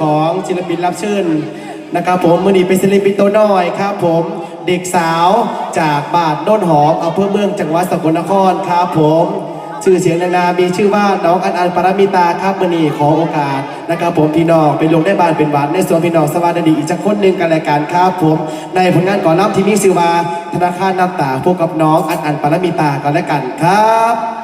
ของศิลปินรับเชิญนะครับผมมือนีเป็นศิลปินตัวน้อยครับผมเด็กสาวจากบาทโน่นหอมอำเภอเมืองจังหวัดสกลนครครับผมชื่อเสียงนานามีชื่อว่าน้องอันอันปารมิตาครับมือนีขอโอกาสนะครับผมพี่น้องเป็นลงได้บานเป็นหวานในส่วนพี่น้องสวัสดีอีกจักคนหนึ่งกันรายการครับผมในผลงานก่อนรับที่มีชื่อว่าธนาคารน้ำตาพวกกับน้องอันอันปารมิตากันแล้วกันครับ